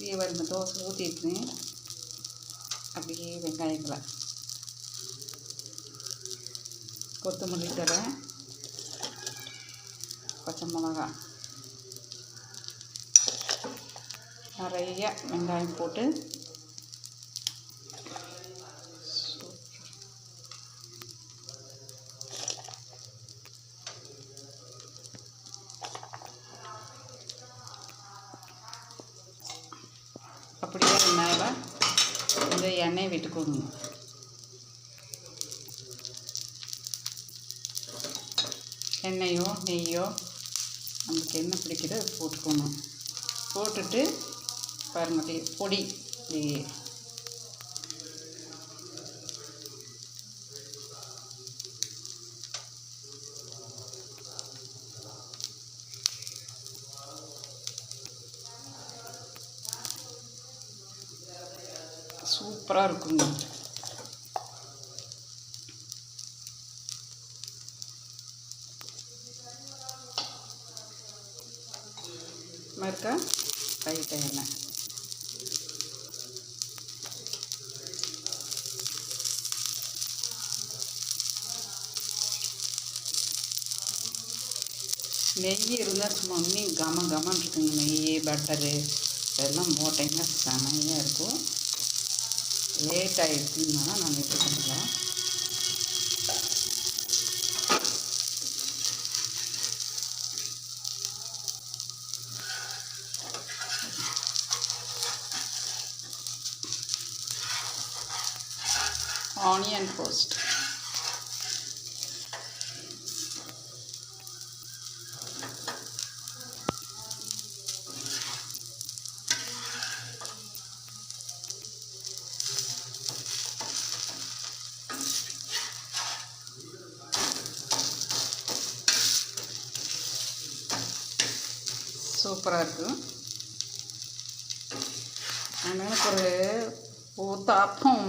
இப்படியே வருங்க தோசை ஊற்றிருக்கேன் அப்படியே வெங்காயங்களை கொத்தமல்லி தழை பச்சை மிளகா. நிறைய வெங்காயம் போட்டு அப்படியே மேலே கொஞ்சம் எண்ணெய் விட்டுக்கோங்க எண்ணெயோ நெய்யோ நமக்கு என்ன பிடிக்குதோ போட்டுக்கணும் போட்டுட்டு பாருங்கள் பொடி இப்படி சூப்பராக இருக்குங்க. இருக்கா? ரைட் எண்ணெய். நெய் இருந்தால் சும்மா இன்னும் கம கமன்னு இருக்குங்க. நெய் பட்டரு இதெல்லாம் போட்டிங்கன்னா செமையாக இருக்கும். லேட் ஆகிடுச்சுன்னா நான் எப்படி பண்ணுறேன் ஆனியன் போஸ்ட் சூப்பராக இருக்கும் எனக்கு ஒரு ஊத்தாப்பம்